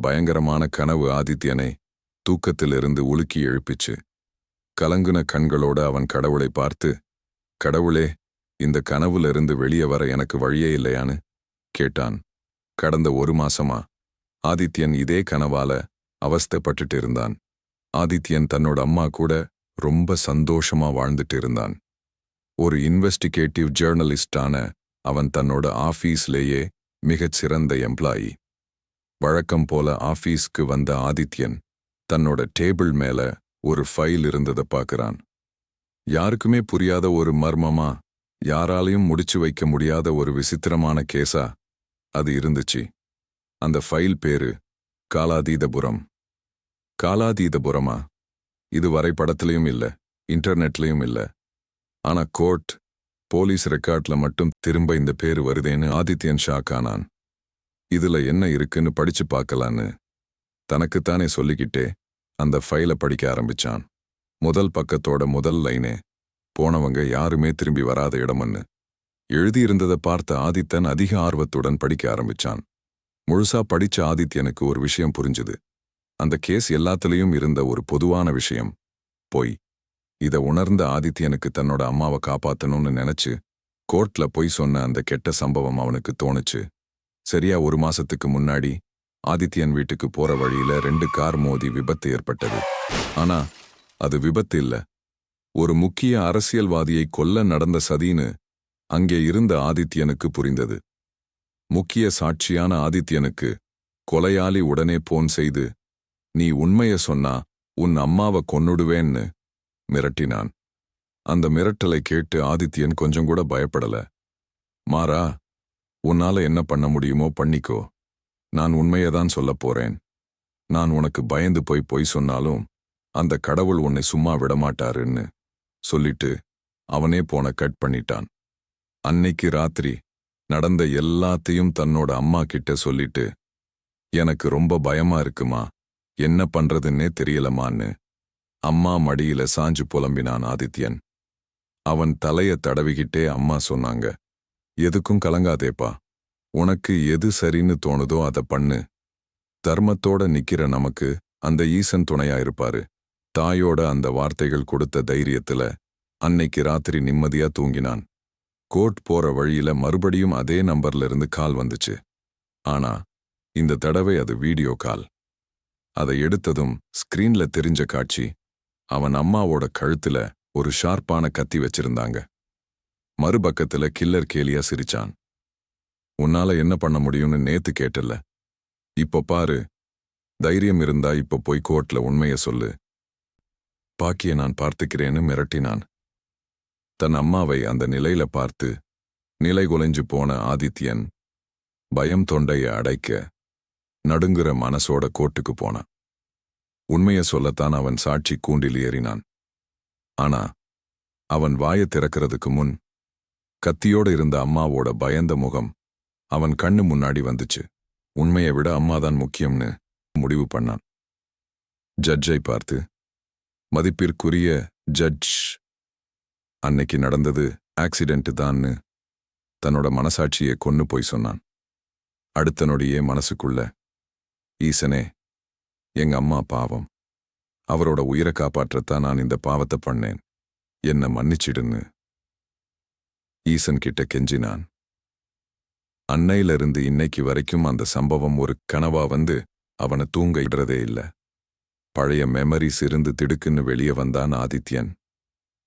பயங்கரமான கனவு ஆதித்யனை தூக்கத்திலிருந்து உலுக்கி எழுப்பிச்சு. கலங்குன கண்களோட அவன் கடவுளை பார்த்து கடவுளே இந்த கனவுலிருந்து வெளியே வர எனக்கு வழியே இல்லையான்னு? கேட்டான். கடந்த ஒரு மாசமா. ஆதித்யன் இதே கனவால அவஸ்தைப்பட்டுட்டு இருந்தான். ஆதித்யன் தன்னோட அம்மா கூட ரொம்ப சந்தோஷமா வாழ்ந்துட்டு இருந்தான். ஒரு இன்வெஸ்டிகேட்டிவ் ஜேர்னலிஸ்டான அவன் தன்னோட ஆஃபீஸ்லேயே மிகச் சிறந்த எம்ப்ளாயி. வழக்கம் போல ஆபீஸ்க்கு வந்த ஆதித்யன் தன்னோட டேபிள் மேல ஒரு ஃபைல் இருந்ததை பார்க்கறான் யாருக்குமே புரியாத ஒரு மர்மமா யாராலையும் முடிச்சு வைக்க முடியாத ஒரு விசித்திரமான கேஸா அது இருந்துச்சு. அந்த ஃபைல் பேரு காலாதீதபுரம். காலாதீதபுரமா? இது வரைபடத்திலையும் இல்ல இன்டர்நெட்லயும் இல்ல. ஆனா கோர்ட் போலீஸ் ரெக்கார்ட்ல மட்டும் திரும்ப இந்த பேரு வருதேன்னு ஆதித்யன் ஷாக் ஆனான். இதுல என்ன இருக்குன்னு படிச்சு பார்க்கலான்னு தனக்குத்தானே சொல்லிக்கிட்டே அந்த ஃபைலை படிக்க ஆரம்பிச்சான். முதல் பக்கத்தோட முதல் லைனே போனவங்க யாருமே திரும்பி வராத இடம்னு எழுதியிருந்ததை பார்த்த ஆதித்தன் அதிக ஆர்வத்துடன் படிக்க ஆரம்பிச்சான். முழுசா படிச்ச ஆதித்யனுக்கு ஒரு விஷயம் புரிஞ்சுது. அந்த கேஸ் எல்லாத்துலயும் இருந்த ஒரு பொதுவான விஷயம். பொய் இத உணர்ந்த ஆதித்யனுக்கு தன்னோட அம்மாவை காப்பாத்தணும்னு நினைச்சு கோர்ட்ல பொய் சொன்ன அந்த கெட்ட சம்பவம் அவனுக்கு தோணுச்சு. சரியா ஒரு மாசத்துக்கு முன்னாடி ஆதித்யன் வீட்டுக்கு போற வழியில ரெண்டு கார் மோதி விபத்து ஏற்பட்டது. ஆனா அது விபத்து இல்ல. ஒரு முக்கிய அரசியல்வாதியை கொல்ல நடந்த சதின்னு அங்கே இருந்த ஆதித்யனுக்கு புரிந்தது. முக்கிய சாட்சியான ஆதித்யனுக்கு கொலையாளி உடனே போன் செய்து நீ உண்மைய சொன்னா உன் அம்மாவை கொன்னுடுவேன்னு மிரட்டினான். அந்த மிரட்டலை கேட்டு ஆதித்யன் கொஞ்சம் கூட பயப்படல. மாறா உன்னால என்ன பண்ண முடியுமோ பண்ணிக்கோ. நான் உண்மையதான் சொல்லப் போறேன். நான் உனக்கு பயந்து போய் பொய் சொன்னாலும் அந்த கடவுள் உன்னை சும்மா விடமாட்டாருன்னு சொல்லிட்டு அவனே போன கட் பண்ணிட்டான். அன்னைக்கு ராத்திரி நடந்த எல்லாத்தையும் தன்னோட அம்மா கிட்ட சொல்லிட்டு எனக்கு ரொம்ப பயமா இருக்குமா? என்ன பண்றதுன்னே தெரியலமான்னு. அம்மா மடியில சாஞ்சு புலம்பினான் ஆதித்யன். அவன் தலைய தடவிக்கிட்டே அம்மா சொன்னாங்க எதுக்கும் கலங்காதேப்பா. உனக்கு எது சரின்னு தோணுதோ அத பண்ணு. தர்மத்தோட நிக்கிற நமக்கு அந்த ஈசன் துணையா இருப்பாரு தாயோட அந்த வார்த்தைகள் கொடுத்த தைரியத்துல அன்னைக்கு ராத்திரி நிம்மதியா தூங்கினான். கோர்ட் போற வழியில மறுபடியும் அதே நம்பர்ல இருந்து கால் வந்துச்சு. ஆனா இந்த தடவை அது வீடியோ கால். அதை எடுத்ததும் ஸ்கிரீன்ல தெரிஞ்ச காட்சி அவன் அம்மாவோட கழுத்துல ஒரு ஷார்ப்பான கத்தி வச்சிருந்தாங்க. மறுபக்கத்துல கில்லர் கேலியா சிரிச்சான். உன்னால என்ன பண்ண முடியும்னு நேத்து கேட்டல இப்போ பாரு. தைரியம் இருந்தா இப்போ போய் கோர்ட்ல உண்மைய சொல்லு. பாக்கிய நான் பார்த்துக்கிறேன்னு மிரட்டினான். தன் அம்மாவை அந்த நிலையில பார்த்து நிலை குலைஞ்சு போன ஆதித்யன் பயம் தொண்டைய அடைக்க நடுங்குற மனசோட கோர்ட்டுக்கு போனான். உண்மைய சொல்லத்தான் அவன் சாட்சி கூண்டில் ஏறினான். ஆனா அவன் வாய திறக்கிறதுக்கு முன் கத்தியோட இருந்த அம்மாவோட பயந்த முகம் அவன் கண்ணு முன்னாடி வந்துச்சு. உண்மையை விட அம்மாதான் முக்கியம்னு முடிவு பண்ணான். ஜட்ஜை பார்த்து மதிப்பிற்குரிய ஜட்ஜ் அன்னைக்கு நடந்தது ஆக்சிடென்ட் தான்னு தன்னோட மனசாட்சியை கொன்னு போய் சொன்னான். அடுத்த நொடியே மனசுக்குள்ள ஈசனே எங்க அம்மா பாவம். அவரோட உயிரை காப்பாற்றத்தான் நான் இந்த பாவத்தை பண்ணேன். என்ன மன்னிச்சிடுன்னு ஈசன் கிட்ட கெஞ்சினான். அன்னையிலிருந்து இன்னைக்கு வரைக்கும் அந்த சம்பவம் ஒரு கனவா வந்து அவனை தூங்க இடுறதே இல்ல. பழைய மெமரிஸ் இருந்து திடுக்குன்னு வெளியே வந்தான் ஆதித்யன்.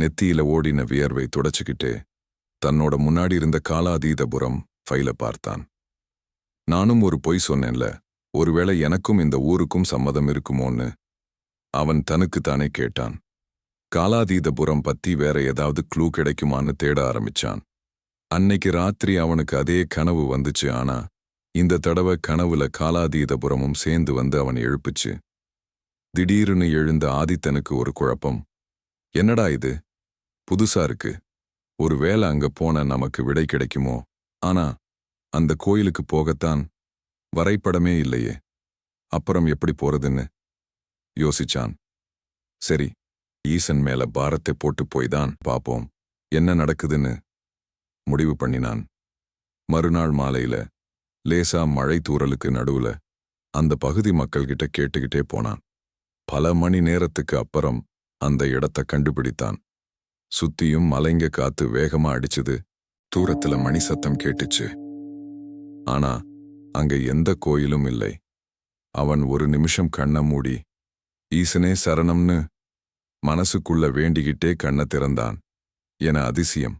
நெத்தியில ஓடின வியர்வை துடைச்சுக்கிட்டே தன்னோட முன்னாடி இருந்த காலாதீதபுரம் ஃபைல பார்த்தான். நானும் ஒரு பொய் சொன்னேன்ல. ஒருவேளை எனக்கும் இந்த ஊருக்கும் சம்மதம் இருக்குமோன்னு? அவன் தனக்குத்தானே கேட்டான். காலாதீதபுரம் பத்தி வேற ஏதாவது க்ளூ கிடைக்குமான்னு தேட ஆரம்பிச்சான். அன்னைக்கு ராத்திரி அவனுக்கு அதே கனவு வந்துச்சு ஆனா இந்த தடவை கனவுல காலாதீதபுரமும் சேர்ந்து வந்து அவன் எழுப்புச்சு. திடீர்னு எழுந்த ஆதித்தனுக்கு ஒரு குழப்பம். என்னடா இது? புதுசா இருக்கு. ஒருவேளை அங்க போன நமக்கு விடை கிடைக்குமோ? ஆனா அந்த கோயிலுக்கு போகத்தான் வரைபடமே இல்லையே. அப்புறம் எப்படி போறதுன்னு? யோசிச்சான். சரி ஈசன் மேல பாரத்தை போட்டு போய்தான் பாப்போம். என்ன நடக்குதுன்னு? முடிவு பண்ணினான். மறுநாள் மாலையில லேசா மழை தூரலுக்கு நடுவுல அந்த பகுதி மக்கள்கிட்ட கேட்டுக்கிட்டே போனான். பல மணி நேரத்துக்கு அப்புறம் அந்த இடத்த கண்டுபிடித்தான். சுத்தியும் மலைங்க காத்து வேகமா அடிச்சுது. தூரத்துல மணி சத்தம் கேட்டுச்சு. ஆனா அங்க எந்த கோயிலும் இல்லை. அவன் ஒரு நிமிஷம் கண்ண மூடி ஈசனே சரணம்னு மனசுக்குள்ள வேண்டிக்கிட்டே கண்ண திறந்தான். என அதிசயம்.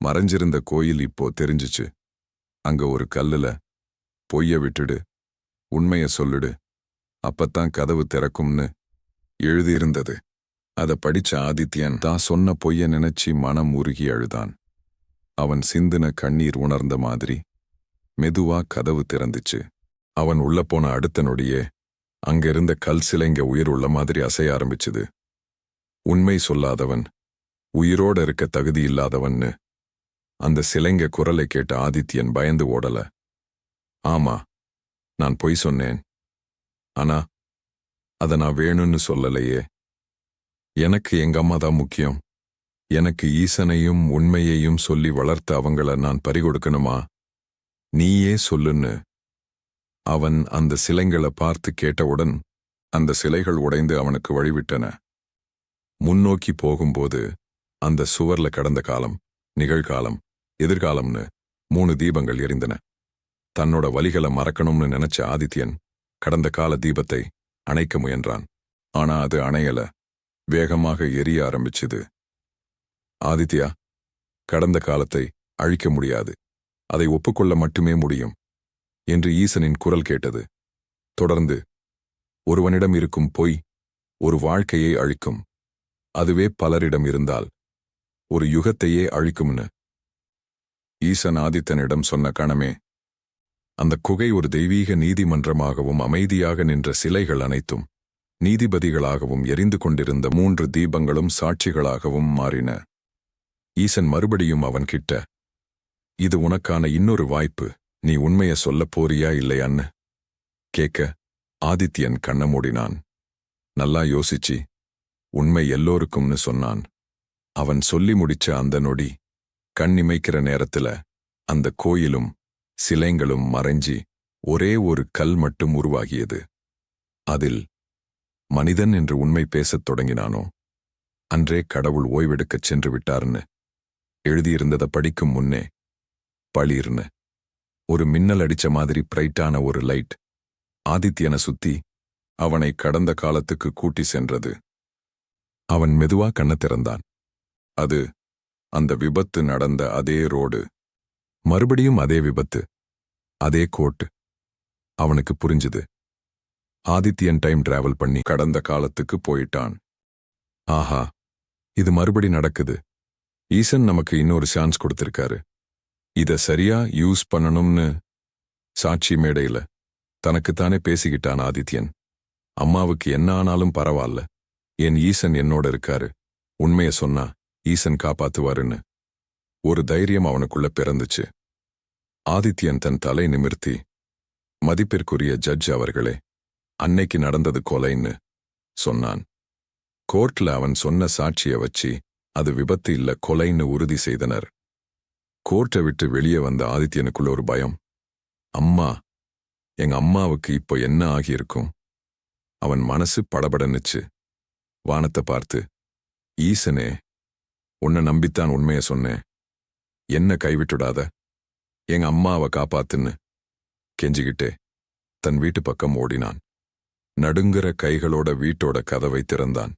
மறைஞ்சிருந்த கோயில் இப்போ தெரிஞ்சுச்சு. அங்க ஒரு கல்லுல பொய்ய விட்டுடு. உண்மைய சொல்லுடு. அப்பத்தான் கதவு திறக்கும்னு எழுதியிருந்தது. அத படிச்ச ஆதித்யன் தான் சொன்ன பொய்ய நினைச்சி மனம் உருகி அழுதான். அவன் சிந்தின கண்ணீர் உணர்ந்த மாதிரி மெதுவா கதவு திறந்துச்சு. அவன் உள்ள போன அடுத்த நொடியே அங்கிருந்த கல் சிலைங்க உயிர் உள்ள மாதிரி அசைய ஆரம்பிச்சுது. உண்மை சொல்லாதவன் உயிரோட இருக்க தகுதி இல்லாதவன்னு. அந்த சிலைங்க குரலை கேட்ட ஆதித்யன் பயந்து ஓடல. ஆமா நான் பொய் சொன்னேன். ஆனா அத நான் வேணும்னு சொல்லலையே. எனக்கு எங்க அம்மா தான் முக்கியம். எனக்கு ஈசனையும் உண்மையையும் சொல்லி வளர்த்த அவங்கள நான் பறிகொடுக்கணுமா? நீயே சொல்லுன்னு. அவன் அந்த சிலைங்களை பார்த்து கேட்டவுடன் அந்த சிலைகள் உடைந்து அவனுக்கு வழிவிட்டன. முன்னோக்கி போகும்போது அந்த சுவர்ல கடந்த காலம் நிகழ்காலம் எதிர்காலம்னு மூணு தீபங்கள் எரிந்தன. தன்னோட வலிகளை மறக்கணும்னு நினைச்ச ஆதித்யன் கடந்த கால தீபத்தை அணைக்க முயன்றான். ஆனா அது அணையல வேகமாக எரிய ஆரம்பிச்சுது. ஆதித்யா கடந்த காலத்தை அழிக்க முடியாது. அதை ஒப்புக்கொள்ள மட்டுமே முடியும் என்று ஈசனின் குரல் கேட்டது. தொடர்ந்து ஒருவனிடம் இருக்கும் பொய் ஒரு வாழ்க்கையை அழிக்கும். அதுவே பலரிடம் இருந்தால் ஒரு யுகத்தையே அழிக்கும்னு. ஈசன் ஆதித்தனிடம் சொன்ன கணமே அந்த குகை ஒரு தெய்வீக நீதிமன்றமாகவும் அமைதியாக நின்ற சிலைகள் அனைத்தும் நீதிபதிகளாகவும் எரிந்து கொண்டிருந்த மூன்று தீபங்களும் சாட்சிகளாகவும் மாறின. ஈசன் மறுபடியும் அவன் கிட்ட இது உனக்கான இன்னொரு வாய்ப்பு. நீ உண்மைய சொல்லப் போறியா இல்லையான்னு? கேட்க ஆதித்யன் கண்ண மூடினான். நல்லா யோசிச்சு உண்மை எல்லோருக்கும்னு சொன்னான். அவன் சொல்லி முடிச்ச அந்த நொடி கண்ணிமைக்கிற நேரத்துல அந்த கோயிலும் சிலைங்களும் மறைஞ்சி ஒரே ஒரு கல் மட்டும் உருவாகியது. அதில் மனிதன் என்று உண்மை பேசத் தொடங்கினானோ? அன்றே கடவுள் ஓய்வெடுக்கச் சென்று விட்டார்னு எழுதியிருந்ததை படிக்கும் முன்னே பளீர்னு. ஒரு மின்னல் அடிச்ச மாதிரி பிரைட்டான ஒரு லைட் ஆதித்யனை சுத்தி அவனை கடந்த காலத்துக்கு கூட்டி சென்றது. அவன் மெதுவா கண்ண திறந்தான். அது அந்த விபத்து நடந்த அதே ரோடு. மறுபடியும் அதே விபத்து அதே கோட்டு. அவனுக்கு புரிஞ்சுது. ஆதித்யன் டைம் டிராவல் பண்ணி கடந்த காலத்துக்கு போயிட்டான். ஆஹா இது மறுபடி நடக்குது. ஈசன் நமக்கு இன்னொரு சான்ஸ் கொடுத்திருக்காரு. இத சரியா யூஸ் பண்ணணும்னு சாட்சி மேடையில தனக்குத்தானே பேசிக்கிட்டான் ஆதித்யன். அம்மாவுக்கு என்ன ஆனாலும் பரவாயில்ல என் ஈசன் என்னோட இருக்காரு. உண்மைய சொன்னா ஈசன் காப்பாத்துவாருன்னு. ஒரு தைரியம் அவனுக்குள்ள பிறந்துச்சு. ஆதித்யன் தன் தலை நிமிர்த்தி மதிப்பிற்குரிய ஜட்ஜ் அவர்களே அன்னைக்கு நடந்தது கொலைன்னு சொன்னான். கோர்ட்ல அவன் சொன்ன சாட்சிய வச்சு அது விபத்து இல்ல கொலைன்னு உறுதி செய்தனர். கோர்ட்டை விட்டு வெளியே வந்த ஆதித்யனுக்குள்ள ஒரு பயம். அம்மா எங்க அம்மாவுக்கு இப்போ என்ன ஆகியிருக்கும்? அவன் மனசு படபடனுச்சு. வானத்தை பார்த்து ஈசனே உன்னை நம்பித்தான் உண்மையை சொன்னேன். என்ன கைவிட்டுடாத. எங்க அம்மாவை காப்பாத்துன்னு. கெஞ்சிக்கிட்டே தன் வீட்டு பக்கம் ஓடினான். நடுங்குற கைகளோட வீட்டோட கதவை திறந்தான்.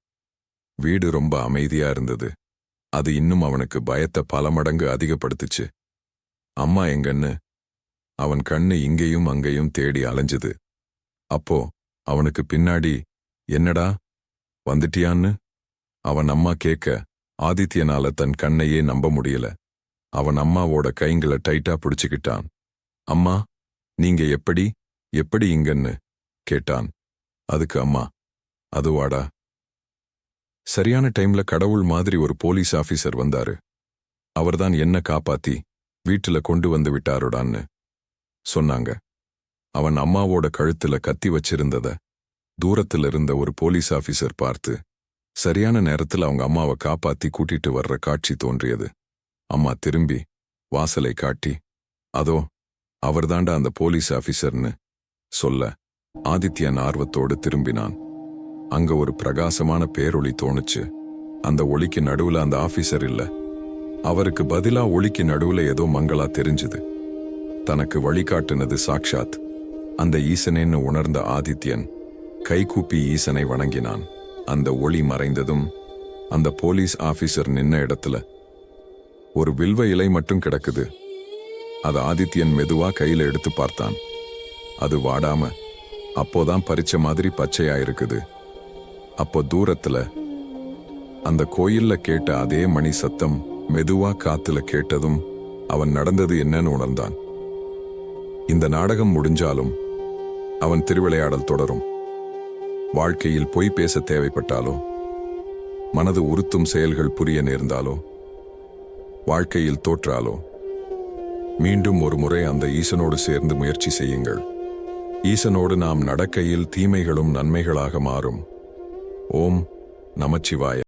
வீடு ரொம்ப அமைதியா இருந்தது. அது இன்னும் அவனுக்கு பயத்தை பல மடங்கு அதிகப்படுத்துச்சு. அம்மா எங்கன்னு? அவன் கண்ணு இங்கேயும் அங்கேயும் தேடி அலைஞ்சது. அப்போ அவனுக்கு பின்னாடி என்னடா வந்துட்டியான்னு? அவன் அம்மா கேட்க ஆதித்யனால தன் கண்ணையே நம்ப முடியல. அவன் அம்மாவோட கைங்களை டைட்டா பிடிச்சுக்கிட்டான். அம்மா நீங்க எப்படி எப்படி இங்கன்னு? கேட்டான். அதுக்கு அம்மா அதுவாடா சரியான டைம்ல கடவுள் மாதிரி ஒரு போலீஸ் ஆபீசர் வந்தாரு. அவர்தான் என்ன காப்பாத்தி வீட்டுல கொண்டு வந்து விட்டாருடான்னு சொன்னாங்க. அவன் அம்மாவோட கழுத்துல கத்தி வச்சிருந்தத தூரத்துல இருந்த ஒரு போலீஸ் ஆபீசர் பார்த்து சரியான நேரத்துல அவங்க அம்மாவை காப்பாத்தி கூட்டிட்டு வர்ற காட்சி தோன்றியது. அம்மா திரும்பி வாசலை காட்டி அதோ அவர்தாண்டா அந்த போலீஸ் ஆபீசர்னு சொல்ல ஆதித்யன் ஆர்வத்தோடு திரும்பினான். அங்க ஒரு பிரகாசமான பேரொளி தோணுச்சு. அந்த ஒளிக்கு நடுவுல அந்த ஆபீசர் இல்ல. அவருக்கு பதிலா ஒளிக்கு நடுவுல ஏதோ மங்களா தெரிஞ்சுது. தனக்கு வழிகாட்டுனது சாக்ஷாத். அந்த ஈசனேன்னு உணர்ந்த ஆதித்யன் கைகூப்பி ஈசனை வணங்கினான். அந்த ஒளி மறைந்ததும் அந்த போலீஸ் ஆபீசர் நின்ன இடத்துல ஒரு வில்வ இலை மட்டும் கிடக்குது. அது ஆதித்யன் மெதுவா கையில எடுத்து பார்த்தான். அது வாடாம அப்போதான் பறிச்ச மாதிரி பச்சையா இருக்குது அப்போ தூரத்துல அந்த கோயில்ல கேட்ட அதே மணி சத்தம் மெதுவா காத்துல கேட்டதும் அவன் நடந்தது என்னன்னு உணர்ந்தான். இந்த நாடகம் முடிஞ்சாலும் அவன் திருவிளையாடல் தொடரும். வாழ்க்கையில் பொய் பேச தேவைப்பட்டாலோ மனது உறுத்தும் செயல்கள் புரிய நேர்ந்தாலோ வாழ்க்கையில் தோற்றாலோ மீண்டும் ஒரு முறை அந்த ஈசனோடு சேர்ந்து முயற்சி செய்யுங்கள். ஈசனோடு நாம் நடக்கையில் தீமைகளும் நன்மைகளாக மாறும். ஓம் நமச்சிவாய.